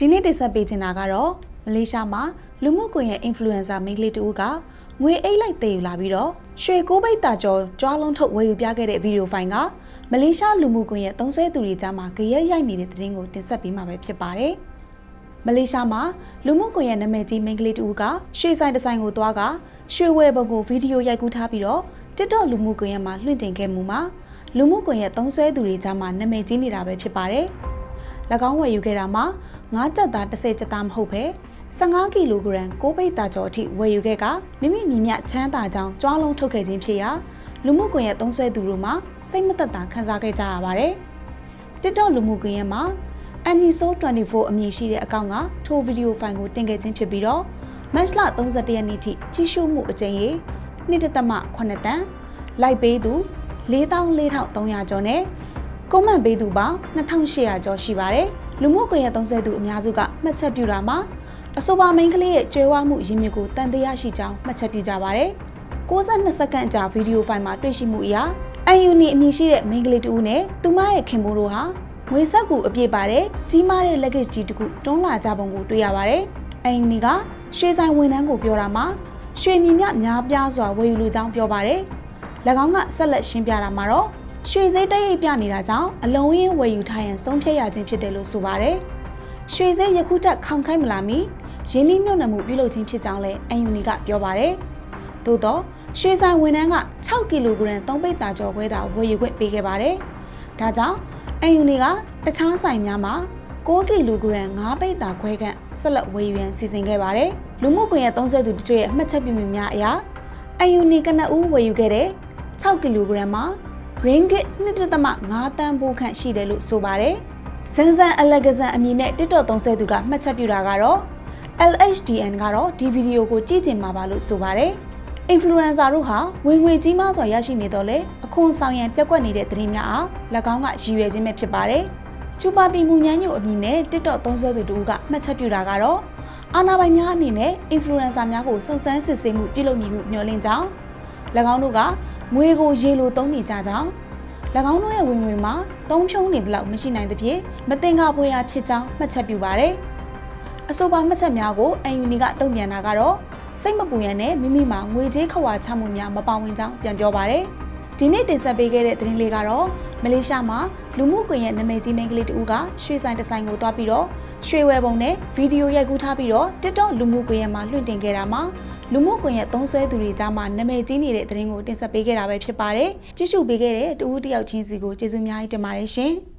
ဒီနေ့တင်ဆက်ပေးချင်တာကတော့မလေးရှားမှာလူမှုကွန်ရက် influencer မိန်းကလေးတူကငွေအိတ်လိုက်တည်ယူလာပြီးတော့ရွှေကိုးပိတ်တာကျော်ကြွားလုံးထုတ်ဝယ်ယူပြခဲ့တဲ့ဗီဒီယိုဖိုင်ကမလေးရှားလူမှုကွန်ရက်သုံးဆွဲသူတွေကြားမှာကြရက်ရိုက်နေတဲ့သတင်းကိုတင်ဆက်ပေးမှာပဲဖြစ်ပါတယ်။မလေးရှားမှာလူမှုကွန်ရက်နာမည်ကြီးမိန်းကလေးတူကရွှေဆိုင်တစ်ဆိုင်ကိုသွားကရွှေဝယ်ပုံကိုဗီဒီယိုရိုက်ကူးထားပြီးတော့ TikTok လူမှုကွန်ရက်မှာလွှင့်တင်ခဲ့မှုမှာလူမှုကွန်ရက်သုံးဆွဲသူတွေကြားမှာနာမည်ကြီးနေတာပဲဖြစ်ပါတယ်။၎ င်းဝယ်ယူခဲ့တာမှာ9ကြက်သား10ကြက်သားမဟုတ်ပဲ15ကီလိုဂရမ်6ပိတ်တာကျော်အထိဝယ်ယူခဲ့ကမိမိမိမြချမ်းသာကြောင်းကြွားလုံးထုတ်ခဲ့ခြင်းဖြစ်ရာလူမှုကွန်ရက်သုံးဆွဲသူတို့မှာစိတ်မသက်သာခံစားခဲ့ကြရပါတယ်။ TikTok လူမှုကွန်ရက်မှာ Aniso24 အမည်ရှိတဲ့အကောင့်ကထိုဗီဒီယိုဖိုင်ကိုတင်ခဲ့ခြင်းဖြစ်ပြီးတော့မတ်လ31ရက်နေ့ထိကြီးစုမှုအကြိမ်ရေ1.8တန်းလိုက်ပေးသူ44,300ကျော်နဲ့ ကွန်မန့်ပေးသူပေါင်း2800ကျော်ရှိပါတယ်။လူမှုကွန်ရက်သုံးဆသူအများစုကမှတ်ချက်ပြုတာမှာအဆိုပါမိန်းကလေးရဲ့ကြွယ်ဝမှုရင်းမြစ်ကိုတန်တရားရှိကြောင်းမှတ်ချက်ပြုကြပါတယ်။62စက္ကန့်ကြာဗီဒီယိုဖိုင်မှာတွေ့ရှိမှုအရအန်ယူနီအမည်ရှိတဲ့မိန်းကလေးတူနဲ့သူမရဲ့ခင်မိုးတို့ဟာငွေဆက်ကူအပြည့်ပါတဲ့ကြီးမားတဲ့ luggage ကြီးတစ်ခုတွန်းလာကြပုံကိုတွေ့ရပါတယ်။အန်ယူနီကရွှေဆိုင်ဝန်ထမ်းကိုပြောတာမှာရွှေမြင့်မြများပြားစွာဝယ်ယူလိုကြောင်းပြောပါတယ်။၎င်းကဆက်လက်ရှင်းပြတာမှာတော့ ရွှေစိတ်တရိပ်ပြနေတာကြောင့်အလုံးရင်းဝယ်ယူထားရန်ဆုံးဖြတ်ရခြင်းဖြစ်တယ်လို့ဆိုပါတယ်။ရွှေစိတ်ယခုတက်ခေါင်ခိုက်မလာမီရင်းနှီးမြှုပ်နှံမှုပြုလုပ်ခြင်းဖြစ်ကြောင်းလည်းအန်ယူနီကပြောပါတယ်။သို့တော့ရွှေဆိုင်ဝန်ထမ်းက6ကီလိုဂရမ်3ပိတ်တာကျော်ခွဲတာဝယ်ယူခွင့်ပေးခဲ့ပါတယ်။ဒါကြောင့်အန်ယူနီကတခြားဆိုင်များမှာ6ကီလိုဂရမ်5ပိတ်တာခွဲခန့်ဆက်လက်ဝယ်ယူရန်စီစဉ်ခဲ့ပါတယ်။လူမှုကွန်ရက်30သူတို့ရဲ့မှတ်ချက်ပြုမှုများအရအန်ယူနီကနဦးဝယ်ယူခဲ့တဲ့6ကီလိုဂရမ်မှာ ringgit 1.5တန်းပိုးခန့်ရှိတယ်လို့ဆိုပါတယ်။ဇန်ဇန်အလကဇန်အမည်နဲ့ TikTok သုံးဆဲသူကမှတ်ချက်ပြုတာကတော့ LHDN ကတော့ဒီဗီဒီယိုကိုကြည့်ကျင်မှာပါလို့ဆိုပါတယ်။ influencer တို့ဟာဝင်ငွေကြီးမားစွာရရှိနေတော့လေအခွန်ဆောင်ရန်ပြက်ကွက်နေတဲ့သတင်းများအား၎င်းကရည်ရွယ်ခြင်းပဲဖြစ်ပါတယ်။ချူပါပီမူညမ်းညို့အမည်နဲ့ TikTok သုံးဆဲသူတို့ကမှတ်ချက်ပြုတာကတော့အာနာပိုင်များအနေနဲ့ influencer များကိုစုံစမ်းစစ်ဆေးမှုပြုလုပ်မည်ဟုမျှော်လင့်ကြောင်း၎င်းတို့က ငွေကိုရေလိုသုံးနေကြကြောင်း၎င်းတို့ရဲ့ဝင်ငွေမှာသုံးဖြုံးနေသလောက်မရှိနိုင်သဖြင့်မတင်ကားဖွယ်ရာဖြစ်ကြောင်းမှတ်ချက်ပြုပါတယ်။အဆိုပါမှတ်ချက်များကိုအန်ယူနီကတုံ့ပြန်တာကတော့စိတ်မပူရန်နဲ့မိမိမှာငွေကြေးခွာချမှုများမပါဝင်ကြောင်းပြန်ပြောပါတယ်။ ဒီနေ့တင်ဆက်ပေးခဲ့တဲ့သတင်းလေးကတော့မလေးရှားမှာလူမှုကွန်ရက်နာမည်ကြီးမိန်းကလေးတူကရွှေဆိုင်တစ်ဆိုင်ကိုတွားပြီးတော့ရွှေဝယ်ပုံနဲ့ဗီဒီယိုရိုက်ကူးထားပြီးတော့ TikTok လူမှုကွန်ရက်မှာလွှင့်တင်ခဲ့တာမှာလူမှုကွန်ရက်သုံးဆွဲသူတွေကြားမှာနာမည်ကြီးနေတဲ့သတင်းကိုတင်ဆက်ပေးခဲ့တာပဲဖြစ်ပါတယ်။ကြည့်ရှုပေးခဲ့တဲ့တူဦးတယောက်ချင်းစီကိုကျေးဇူးအများကြီးတင်ပါတယ်ရှင်။